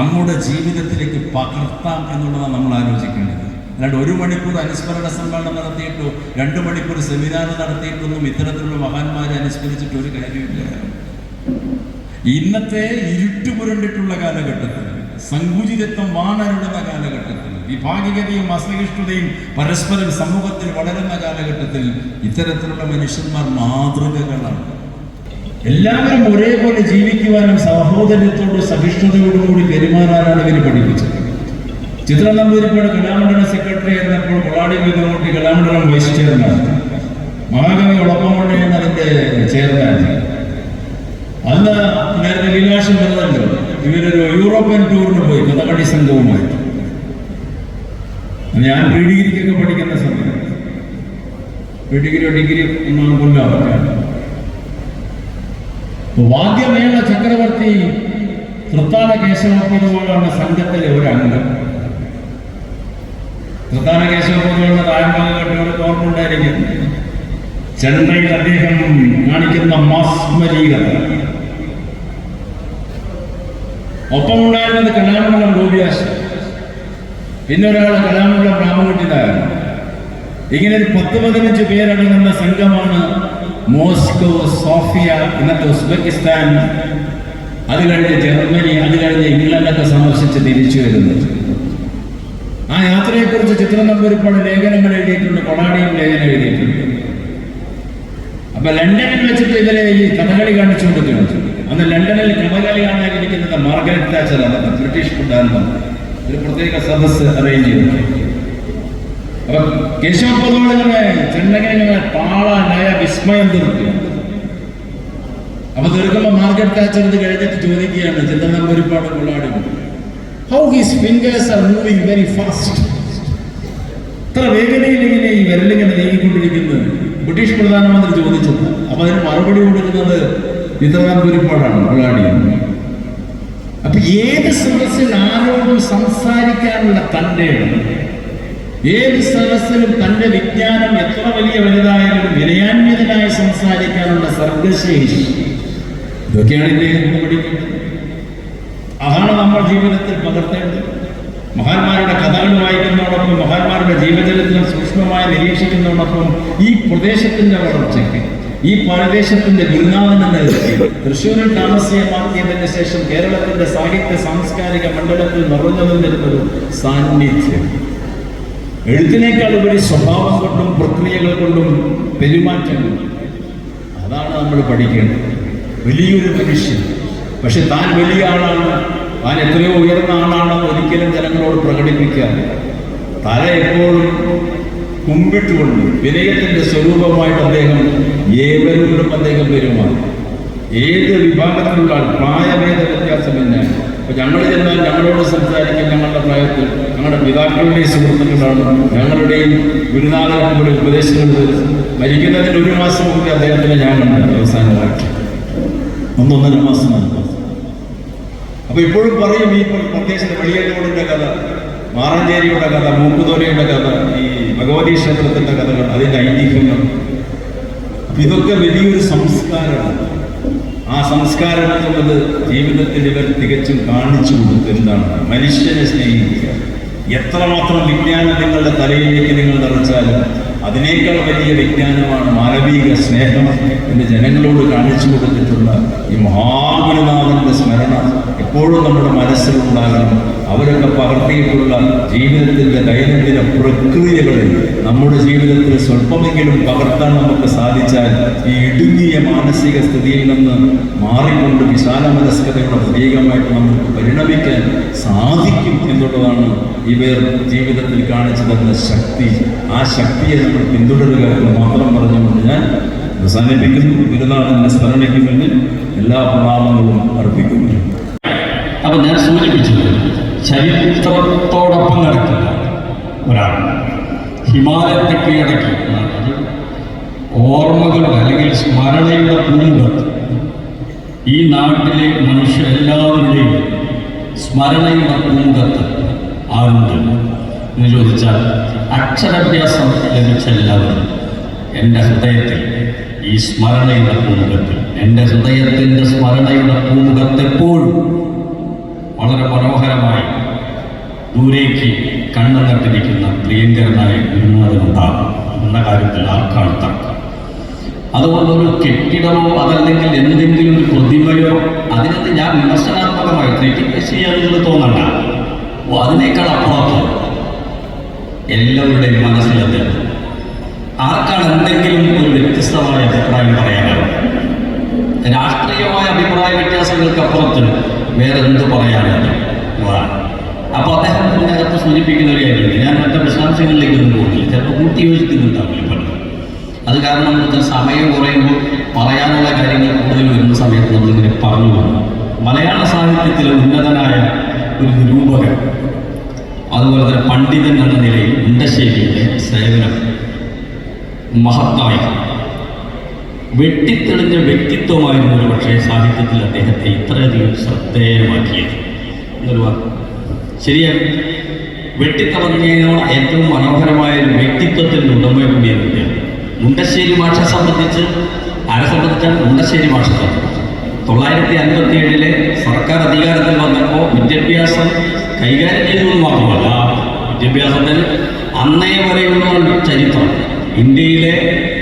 നമ്മുടെ ജീവിതത്തിലേക്ക് പകർത്താം എന്നുള്ളതാണ് നമ്മൾ ആലോചിക്കേണ്ടത്. അല്ലാണ്ട് ഒരു മണിക്കൂർ അനുസ്മരണ സമ്മേളനം നടത്തിയിട്ടോ രണ്ട് മണിക്കൂർ സെമിനാർ നടത്തിയിട്ടൊന്നും ഇത്തരത്തിലുള്ള മഹാന്മാരെ അനുസ്മരിച്ചിട്ട് ഒരു കാര്യമില്ല ഇന്നത്തെ ഇരുട്ടുപുരണ്ടിട്ടുള്ള കാലഘട്ടത്തിൽ സങ്കുചിതത്വം വാണരുടുന്ന കാലഘട്ടത്തിൽ വിഭാഗികതയും അസഹിഷ്ണുതയും പരസ്പരം സമൂഹത്തിൽ വളരുന്ന കാലഘട്ടത്തിൽ ഇത്തരത്തിലുള്ള മനുഷ്യന്മാർ മാതൃകകളാണ്. എല്ലാവരും ഒരേപോലെ ജീവിക്കുവാനും സഹോദരത്തോടും സഹിഷ്ണുതയോടും കൂടി പെരുമാറാനാണ് ഇവർ പഠിപ്പിച്ചത്. ചിത്ര നമ്പൂരിപ്പാട് കലാമണ്ഡലം സെക്രട്ടറി ആയിരുന്നപ്പോൾ കൊളാടി വിധമൂട്ടി കലാമണ്ഡലം വൈസ് ചെയർമാൻ. മഹാകവി ഒളപ്പമണ്ണ അതിന്റെ ചെയർമാൻ. അന്ന് നേരത്തെ ലീലാശം വരുന്നുണ്ട് ഇവരൊരു യൂറോപ്യൻ ടൂറിന് പോയി കഥകളി സംഘവുമായി. ഞാൻ പ്രീ ഡിഗ്രിക്കൊക്കെ പഠിക്കുന്ന സമയം പ്രീ ഡിഗ്രിയോ ഡിഗ്രി ഒന്നാം കൊല്ലാവട്ടെ വാദ്യമേള ചക്രവർത്തി തൃത്താല കേശവപൂർവമാണ് സംഘത്തിലെ ഒരു അംഗം. തൃത്താല കേശവപൂർവയുടെ താഴ്ഭാഗം കണ്ടവർക്ക് ഓർമ്മ ഉണ്ടായിരിക്കും. ചെന്നൈയിൽ അദ്ദേഹം കാണിക്കുന്ന മാസ്മരീകത. ഒപ്പമുണ്ടായിരുന്നത് കലാമണ്ഡലം ഗോപിയാശ പിന്നെ ഒരാൾ കലാമണ്ഡലം രാമകുട്ടിനായിരുന്നു ഇങ്ങനെ ഒരു പത്ത് പതിനഞ്ച് പേരടങ്ങുന്ന സംഘമാണ് മോസ്കോ സോഫിയ ഇന്നത്തെ ഉസ്ബെക്കിസ്ഥാൻ അത് കഴിഞ്ഞ് ജർമ്മനി അത് കഴിഞ്ഞ് ഇംഗ്ലണ്ടൊക്കെ സന്ദർശിച്ച് തിരിച്ചു വരുന്നത് ആ യാത്രയെക്കുറിച്ച് ചിത്രം നമ്പൂരിപ്പാട് ലേഖനങ്ങൾ എഴുതിയിട്ടുണ്ട് കൊളാടിയും ലേഖനം എഴുതിയിട്ടുണ്ട്. അപ്പൊ ലണ്ടനിൽ വെച്ചിട്ട് ഇവരെ ഈ കഥകളി കാണിച്ചു കൊടുക്കുന്നത് അന്ന് ലണ്ടനിൽ കഥകളി കാണാനിരിക്കുന്നത് മാർഗരറ്റ് താച്ചർ ആണ് ബ്രിട്ടീഷ് പ്രധാനമന്ത്രി ഒരു പ്രത്യേക സദസ് അറേഞ്ച് ചെയ്തു വിസ്മയം കൊള്ളാടി. How his fingers are moving very British പ്രധാനമന്ത്രി ചോദിച്ചത്. അപ്പൊ അതിന് മറുപടി കൊടുക്കുന്നത് വിതറാൻപുരിപ്പാടാണ് കൊള്ളാടി അപ്പൊ ഏത് സദസ്സിൽ ആരോടും സംസാരിക്കാനുള്ള തന്റെ ഏത് സദസ്സിലും തന്റെ വിജ്ഞാനം എത്ര വലിയ വലുതായാലും വിനയാന്വിതനായി സംസാരിക്കാനുള്ള സർഗശേഷി. ഇതൊക്കെയാണ് ഇദ്ദേഹം പഠിക്കുന്നത്? അതാണ് നമ്മൾ ജീവിതത്തിൽ പകർത്തേണ്ടത്. മഹാന്മാരുടെ കഥകൾ വായിക്കുന്നതോടൊപ്പം മഹാന്മാരുടെ ജീവചരിത്രം സൂക്ഷ്മമായി നിരീക്ഷിക്കുന്നതോടൊപ്പം ഈ പ്രദേശത്തിന്റെ വളർച്ചയ്ക്ക് ഈ പ്രദേശത്തിന്റെ ഗുരുനാഥൻ എന്ന തൃശ്ശൂരിൽ താമസീയമാക്കിയതിന് ശേഷം കേരളത്തിന്റെ സാഹിത്യ സാംസ്കാരിക മണ്ഡലത്തിൽ നിറഞ്ഞു നിന്നിരുന്നൊരു സാന്നിധ്യം. എഴുത്തിനേക്കാൾ ഉപരി സ്വഭാവം കൊണ്ടും പ്രക്രിയകൾ കൊണ്ടും പെരുമാറ്റങ്ങൾ. അതാണ് നമ്മൾ പഠിക്കേണ്ടത്. വലിയൊരു മനുഷ്യൻ. പക്ഷെ താൻ വലിയ ആളാണ്. താൻ എത്രയോ ഉയർന്ന ആളാണെന്ന് ഒരിക്കലും ജനങ്ങളോട് പ്രകടിപ്പിക്കാൻ തല എപ്പോഴും കുമ്പിട്ടുകൊണ്ട് വിനയത്തിന്റെ സ്വരൂപമായിട്ട് അദ്ദേഹം ഏവരോടും അദ്ദേഹം പെരുമാറി. ഏത് വിഭാഗത്തിലുള്ള പ്രായഭേദ പ്രായഭേദ വ്യത്യാസമില്ല അപ്പൊ ഞങ്ങൾ ചെന്നാൽ ഞങ്ങളോട് സംസാരിക്കും ഞങ്ങളുടെ പ്രായത്തിൽ. ഞങ്ങളുടെ പിതാക്കളുടെയും സുഹൃത്തുക്കളാണ്. ഞങ്ങളുടെയും ഗുരുനാഥനങ്ങളുടെ ഉപദേശങ്ങൾ മരിക്കുന്നതിന് ഒരു മാസം മുമ്പ് അദ്ദേഹത്തിനെ ഞാൻ കണ്ടത് അവസാനമായിട്ട് ഒന്നൊന്നര മാസം മുമ്പ്. അപ്പൊ ഇപ്പോഴും പറയും ഈ പ്രദേശത്തെ വെളിയേറ്റോടിന്റെ കഥ മാറഞ്ചേരിയുടെ കഥ മൂക്കുതോലയുടെ കഥ ഈ ഭഗവതി ക്ഷേത്രത്തിന്റെ കഥകൾ അതിന്റെ ഐതിഹ്യങ്ങൾ. ഇതൊക്കെ വലിയൊരു സംസ്കാരമാണ്. ആ സംസ്കാരം എന്നുള്ളത് ജീവിതത്തിൽ ഇവർ തികച്ചും കാണിച്ചു കൊടുത്തു എന്താണ്? മനുഷ്യനെ സ്നേഹിക്കുക. എത്രമാത്രം വിജ്ഞാനം നിങ്ങളുടെ തലയിലേക്ക് നിങ്ങൾ നിറച്ചാലും അതിനേക്കാൾ വലിയ വിജ്ഞാനമാണ് മാനവിക സ്നേഹം എന്ന് ജനങ്ങളോട് കാണിച്ചു കൊടുത്തിട്ടുള്ള ഈ മഹാഗുരുനാഥന്റെ സ്മരണ എപ്പോഴും നമ്മുടെ മനസ്സിലുണ്ടാകണം. അവരൊക്കെ പകർത്തിയിട്ടുള്ള ജീവിതത്തിന്റെ ദൈനംദിന പ്രക്രിയകളിൽ നമ്മുടെ ജീവിതത്തിൽ സ്വല്പമെങ്കിലും പകർത്താൻ നമുക്ക് സാധിച്ചാൽ ഈ ഇടുങ്ങിയ മാനസിക സ്ഥിതിയിൽ നിന്ന് മാറിക്കൊണ്ട് വിശാല മനസ്കതയുടെ പ്രതീകമായിട്ട് നമുക്ക് പരിണമിക്കാൻ സാധിക്കും എന്നുള്ളതാണ് ഇവർ ജീവിതത്തിൽ കാണിച്ചു തന്ന ശക്തി. ആ ശക്തിയെ നമ്മൾ പിന്തുടരുക എന്ന് മാത്രം പറഞ്ഞുകൊണ്ട് ഞാൻ അവസാനിപ്പിക്കുന്നു. ഗുരുനാഥന്റെ സ്മരണയ്ക്ക് വേണ്ടി എല്ലാ പ്രണാമങ്ങളും അർപ്പിക്കുന്നു. അപ്പൊ ഞാൻ സൂചിപ്പിച്ചത് ചരിത്രത്തോടൊപ്പം നടക്കുന്ന ഒരാൾ ഹിമാലയത്തെ കീഴടക്കി. ഓർമ്മകളുടെ അല്ലെങ്കിൽ സ്മരണയുടെ പൂമുഖത്ത് ഈ നാട്ടിലെ മനുഷ്യ എല്ലാവരുടെയും സ്മരണയുടെ പൂമുഖത്ത് ആരുണ്ട്? എന്ന് ചോദിച്ചാൽ അക്ഷരാഭ്യാസം ലഭിച്ച എല്ലാവരും എന്റെ ഹൃദയത്തിൽ ഈ സ്മരണയുടെ പൂമുഖത്തിൽ എന്റെ ഹൃദയത്തിന്റെ സ്മരണയുടെ പൂമുഖത്ത് എപ്പോഴും വളരെ മനോഹരമായി ദൂരേക്ക് കണ്ണു നട്ടിരിക്കുന്ന പ്രിയങ്കരനായ ഗുരുനാഥനുണ്ടാകും എന്ന കാര്യത്തിൽ ആർക്കാണ് തർക്കം? അതുകൊണ്ട് ഒരു കെട്ടിടമോ അതല്ലെങ്കിൽ എന്തെങ്കിലും ഒരു പ്രതിമയോ അതിനകത്ത് ഞാൻ വിമർശനാത്മകമായി ക്രിറ്റിക് ചെയ്യാമെന്ന് തോന്നണ്ട. അതിനേക്കാൾ അപ്പുറത്ത് എല്ലാവരുടെയും മനസ്സിലത് ആർക്കാണ് എന്തെങ്കിലും ഒരു വ്യത്യസ്തമായ അഭിപ്രായം പറയാനാവും രാഷ്ട്രീയമായ അഭിപ്രായ വ്യത്യാസങ്ങൾക്ക് അപ്പുറത്ത് വേറെ എന്ത് പറയാനുണ്ട് അതാണ് അപ്പോൾ അദ്ദേഹം ഇതിനകത്ത് സൂചിപ്പിക്കുന്ന ഒരു കാര്യമുണ്ട് ഞാൻ മറ്റു വിശദാംശങ്ങളിലേക്കൊന്നും പോകുന്നില്ല. ചിലപ്പോൾ കൂട്ടി യോജിക്കുന്നുണ്ടാവില്ല പലരും അത് കാരണം നമുക്ക് സമയം കുറയുമ്പോൾ പറയാനുള്ള കാര്യങ്ങൾ കൂടുതൽ വരുന്ന സമയത്ത് നമ്മളിങ്ങനെ പറഞ്ഞു പോകും മലയാള സാഹിത്യത്തിലെ ഉന്നതനായ ഒരു നിരൂപകൻ അതുപോലെ തന്നെ പണ്ഡിതൻ എന്ന നിലയിൽ ഉണ്ടശ്ശേരിയുടെ സേവനം മഹത്തായ വെട്ടിത്തെളിഞ്ഞ വ്യക്തിത്വമായിരുന്നു പക്ഷേ സാഹിത്യത്തിൽ അദ്ദേഹത്തെ ഇത്രയധികം ശ്രദ്ധേയമാക്കിയത്. എന്നൊരു ശരിയാണ്. വെട്ടിത്തിളങ്ങിയ ഏറ്റവും മനോഹരമായ ഒരു വ്യക്തിത്വത്തിന്റെ ഉടമ കൂടിയാണ് അദ്ദേഹം. മുണ്ടശ്ശേരി ഭാഷ സംബന്ധിച്ച് ആരെ സംബന്ധിച്ചാൽ മുണ്ടശ്ശേരി ഭാഷ തൊള്ളായിരത്തി അൻപത്തി ഏഴിലെ സർക്കാർ അധികാരത്തിൽ വന്നപ്പോൾ വിദ്യാഭ്യാസം കൈകാര്യം ചെയ്തു എന്ന് മാത്രമല്ല വിദ്യാഭ്യാസത്തിൽ അന്നേ വരെയുള്ള ചരിത്രം. ഇന്ത്യയിലെ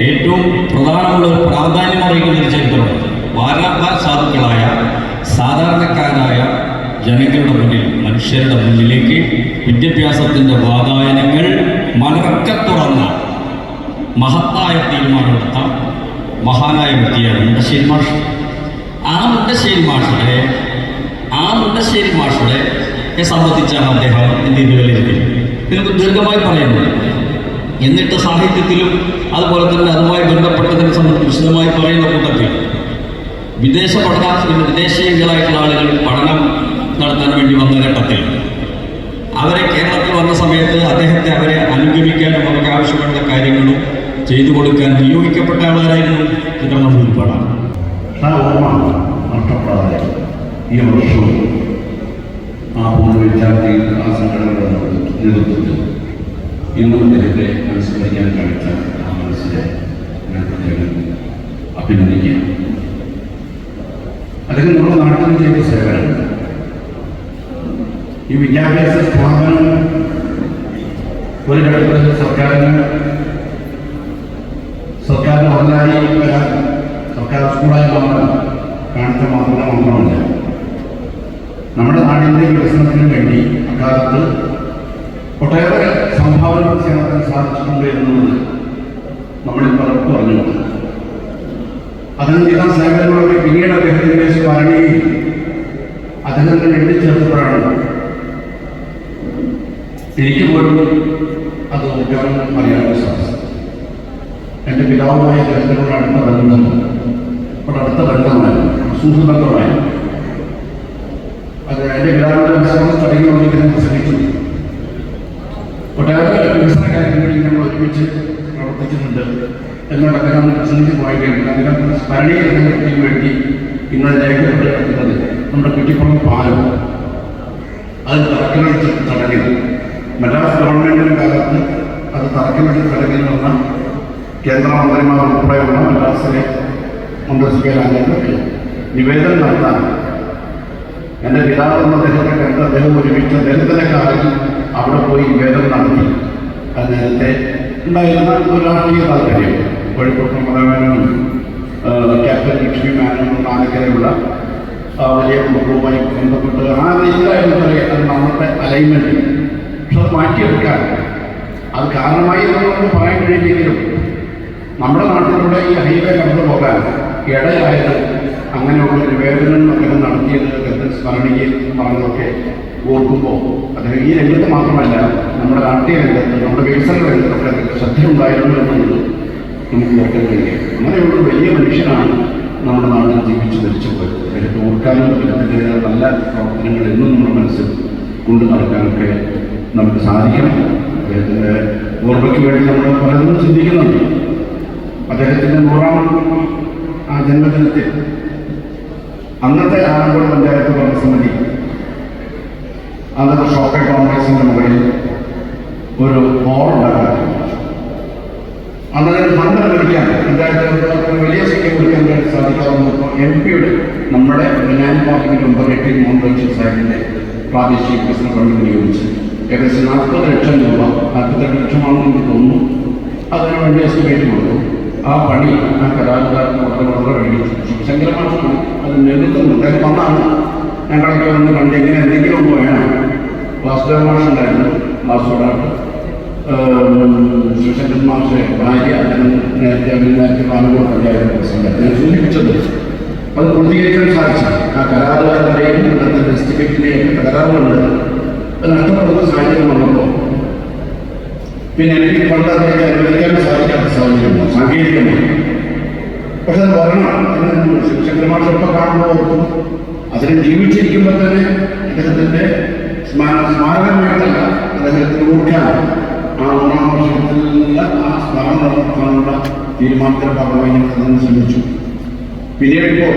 ഏറ്റവും പ്രധാനമുള്ള ഒരു പ്രാധാന്യം അറിയിക്കുന്ന ഒരു ചരിത്രം വാരാന്ത സാധുക്കളായ സാധാരണക്കാരായ ജനങ്ങളുടെ മുന്നിൽ മനുഷ്യരുടെ മുന്നിലേക്ക് വിദ്യാഭ്യാസത്തിന്റെ വാതായനങ്ങൾ മലർക്ക തുറന്ന മഹത്തായ തീരുമാനമെടുത്ത മഹാനായ വ്യക്തിയാണ് മുണ്ടശ്ശേരി മാഷ്. ആ മുണ്ടശ്ശേരി മാഷിലെ ആ മുണ്ടശ്ശേരി മാഷിലെ സംബന്ധിച്ചാണ് അദ്ദേഹം എന്ത് ചെയ്ത് വിലയിരുത്തിയത് ഇതിനൊക്കെ ദീർഘമായി പറയുന്നത് എന്നിട്ട് സാഹിത്യത്തിലും അതുപോലെ തന്നെ അതുമായി ബന്ധപ്പെട്ടതിനെ സംബന്ധിച്ച് വിശദമായി പറയുന്ന കൂട്ടത്തിൽ വിദേശ പഠന വിദേശീയങ്ങളായിട്ടുള്ള ആളുകൾ പഠനം നടത്താൻ വേണ്ടി വന്ന ഘട്ടത്തിൽ അവരെ കേരളത്തിൽ വന്ന സമയത്ത് അദ്ദേഹത്തെ അവരെ അനുഗമിക്കാനും അവർക്ക് ആവശ്യപ്പെട്ട കാര്യങ്ങളും ചെയ്തു കൊടുക്കാൻ നിയോഗിക്കപ്പെട്ട ആളുകളായിരുന്നു ഓർമ്മ നഷ്ടപ്പെടാതെ ഈ വർഷവും ആ വിദ്യാർത്ഥി ആ സംഘടനകളുടെ നേതൃത്വത്തിൽ ഇന്നും അദ്ദേഹത്തെ അനുസ്മരിക്കാൻ കഴിച്ച ആ മനസ്സിനെ ഞാൻ പ്രത്യേകം അഭിനന്ദിക്കുകയാണ് അദ്ദേഹം നമ്മുടെ നാട്ടിൽ ചെയ്ത സേവനം ഈ വിദ്യാഭ്യാസ സ്ഥാപനം ഒരു ഘട്ടത്തിൽ സർക്കാരിന് സർക്കാർ മോഡലായി വരാൻ സർക്കാർ സ്കൂളായി മാറാൻ കാണിച്ച മാത്രമല്ല നമ്മുടെ നാടിന്റെ വികസനത്തിന് വേണ്ടി അക്കാലത്ത് ഒട്ടേറെ സംഭാവനകൾ ചെയ്യാൻ സാധിച്ചിട്ടുണ്ട് എന്നുള്ളത് നമ്മൾ പലർക്കും പറഞ്ഞു അതിന് ചില സേവനങ്ങളൊക്കെ പിന്നീട് അദ്ദേഹത്തിന്റെ സ്മരണയിൽ അദ്ദേഹത്തിന് എഴുതി ചേർത്തപ്പോഴാണ് എനിക്ക് പോലും അത് ഓർക്കാനും അറിയാനും സാധിച്ചത് എന്റെ പിതാവുമായ അദ്ദേഹത്തിനോട് അടുത്ത ബന്ധം. അവിടെ അടുത്ത ബന്ധമായി സുഹൃബന്ധമായി അത് എന്റെ പിതാവിന്റെ വിശ്വാസം ചടങ്ങുകൊണ്ട് ഇതിനെ പ്രസംഗിച്ചു ഒട്ടേറെ വികസന കാര്യങ്ങളിൽ നമ്മൾ ഒരുമിച്ച് പ്രവർത്തിക്കുന്നുണ്ട്. എന്നോട് അദ്ദേഹം പ്രസംഗിച്ച് പോവുകയാണ്. അദ്ദേഹം സ്മരണീയ വേണ്ടി ഇന്നലെ രേഖപ്പെട്ട് കിടക്കുന്നത് നമ്മുടെ കുറ്റിപ്പുറം പാലം. അത് തറക്കലടിച്ച് തടഞ്ഞു മദ്രാസ് ഗവൺമെന്റിന്റെ കാലത്ത് അത് തറക്കലടിച്ച് തടഞ്ഞു വന്ന കേന്ദ്രമന്ത്രിമാർ ഉൾപ്പെടെയുള്ള മദ്രാസിലെ മന്ത്രിസഭയിലാണെങ്കിൽ നിവേദനം നടത്താൻ എന്റെ പിതാവ് എന്ന അദ്ദേഹത്തെ കണ്ട് അദ്ദേഹം ഒരുമിച്ച് അദ്ദേഹത്തിന്റെ കാലം അവിടെ പോയി വേദം നടത്തി. അത് നേരത്തെ ഉണ്ടായിരുന്ന ഒരു രാഷ്ട്രീയ താല്പര്യം. കോഴിക്കോട് മലവേനും ക്യാപ്റ്റൻ ലക്ഷ്മി മേനോനും നാലക്കരയുള്ള വലിയ കുടുംബവുമായി ബന്ധപ്പെട്ട് ആ രീതിയിലായിരുന്നു അത് നമ്മുടെ അലൈൻമെന്റ് പക്ഷെ അത് മാറ്റിയെടുക്കാൻ അത് കാരണമായി നമുക്ക് പറയാൻ കഴിയില്ലെങ്കിലും നമ്മുടെ നാട്ടിലൂടെ ഈ ഹൈവേ കടന്നു പോകാൻ ഇടയായത് അങ്ങനെയുള്ള വേദനങ്ങൾ അദ്ദേഹം നടത്തിയത് സ്മരണീയ പറഞ്ഞതൊക്കെ ഓർക്കുമ്പോൾ അദ്ദേഹം ഈ രംഗത്ത് മാത്രമല്ല നമ്മുടെ നാട്ടിലെ രംഗത്ത് നമ്മുടെ വികസന രംഗത്തൊക്കെ ശ്രദ്ധ ഉണ്ടായിരുന്നു എന്നുള്ളത് നമുക്ക് ഓർക്കാൻ കഴിയും. അങ്ങനെയുള്ള വലിയ മനുഷ്യനാണ് നമ്മുടെ നാട്ടിൽ ജീവിച്ചു മരിച്ചു പോയത്. അദ്ദേഹത്തെ ഓർക്കാനും അദ്ദേഹത്തിന്റെ നല്ല പ്രവർത്തനങ്ങൾ എന്നും നമ്മുടെ മനസ്സിൽ കൊണ്ടു നടക്കാനൊക്കെ നമുക്ക് സാധിക്കണം. അദ്ദേഹത്തിന്റെ ഓർമ്മയ്ക്ക് വേണ്ടി നമ്മൾ പലതും ചിന്തിക്കുന്നുണ്ട്. അദ്ദേഹത്തിന്റെ നൂറാം ആ ജന്മദിനത്തിൽ അന്നത്തെ ആലപ്പുഴ പഞ്ചായത്ത് ഭരണസമിതി അന്നത്തെ ഷോപ്പിംഗ് കോംപ്ലക്സിന്റെ മുകളിൽ ഒരു ഹോൾ ഉണ്ടാക്കാൻ അന്നതിന് ഫണ്ട് അനുവദിക്കാൻ പഞ്ചായത്ത് വലിയ സംഖ്യ കൊടുക്കാൻ സാധിക്കാവുന്ന എം പിയുടെ നമ്മുടെ ലാൻഡ് മുമ്പ് എട്ടി മോഹൻ സാഹിബിന്റെ പ്രാദേശിക വികസന ഫണ്ട് വിനിയോഗിച്ച് ഏകദേശം നാൽപ്പത് ലക്ഷം രൂപ നാൽപ്പത്തെട്ട് ലക്ഷമാണെന്ന് എനിക്ക് തോന്നുന്നു. അതിനു വേണ്ടി എസ്റ്റിമേറ്റ് കൊടുത്തു. ആ പണി ആ കലാകാരന് വളരെ വളരെ വേണ്ടി ശങ്കരമാണ് അത് നേതൃത്വം അദ്ദേഹം വന്നാണ് ഞങ്ങളൊക്കെ വന്ന് കണ്ട് ഇങ്ങനെ എന്തെങ്കിലും വേണം. വാസുദേവ മാഷ് ഉണ്ടായിരുന്നു. വാസുദേവാട്ട് ശിവശങ്കരൻ മാഷെ ഭാര്യ അദ്ദേഹം നേരത്തെ അഭിനയിച്ച പാലക്കോട് പഞ്ചായത്ത് പ്രസിഡന്റ്. സൂചിപ്പിച്ചത് അത് പൂർത്തീകരിക്കാൻ സാധിച്ചു. ആ കരാറുകാരുടെയും ഇന്നത്തെ ഡിസ്ട്രിക്റ്റിന്റെയും കരാറുകളുണ്ട് അത് നഷ്ടപ്പെടുന്ന സാഹചര്യം വന്നപ്പോൾ പിന്നെ എനിക്ക് പണ്ട് അതിലേക്ക് അനുവദിക്കാൻ സാധിക്കാത്ത സാഹചര്യമാണ് സാങ്കേതികമായി. പക്ഷെ അത് വരണം. എന്ന് ശിവശങ്കരമാർ ഇപ്പം കാണുമ്പോൾ ഓർക്കും. അതിനെ ജീവിച്ചിരിക്കുമ്പോൾ തന്നെ അദ്ദേഹത്തിന്റെ സ്മാര സ്മാരകമായിട്ടല്ല അദ്ദേഹത്തിന് ഓർക്കാൻ ആ ഒന്നാം വർഷത്തിലുള്ള ആ സ്മരണം നടത്താനുള്ള തീരുമാനത്തിന് ഭാഗമായി ഞങ്ങൾ ശ്രമിച്ചു പിന്നീട് ഇപ്പോൾ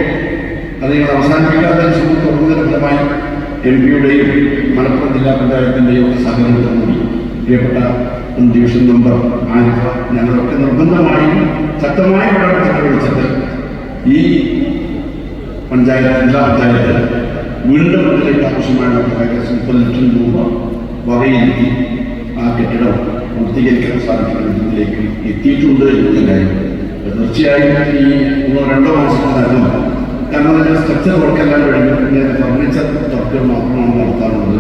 അത് ഞങ്ങൾ അവസാനിപ്പിക്കാതെ ശ്രമം ഫലമായി എം പിയുടെയും മലപ്പുറം ജില്ലാ പഞ്ചായത്തിന്റെയും കൂടി പ്രിയപ്പെട്ട ഡിവിഷൻ മെമ്പർ ആരിഫ ഞങ്ങളൊക്കെ നിർബന്ധമായും ശക്തമായ ഇടപെടൽ വിളിച്ചത് ഈ പഞ്ചായത്ത് ജില്ലാ പഞ്ചായത്ത് വീണ്ടും അതിലേക്ക് ആവശ്യമായ ഏകദേശം മുപ്പത് ലക്ഷം രൂപ വകയിരുത്തി ആ കെട്ടിടം പൂർത്തീകരിക്കാൻ സാധിക്കുന്ന എത്തിയിട്ടുണ്ട് എന്നുള്ള കാര്യം തീർച്ചയായും ഈ ഒന്നോ രണ്ടോ മാസത്തിനകം കാരണം അതിന്റെ സ്ട്രക്ചർ വർക്കെല്ലാം കഴിഞ്ഞു ഫർണിച്ചർ വർക്ക് മാത്രമാണ് നടത്താറുള്ളത്.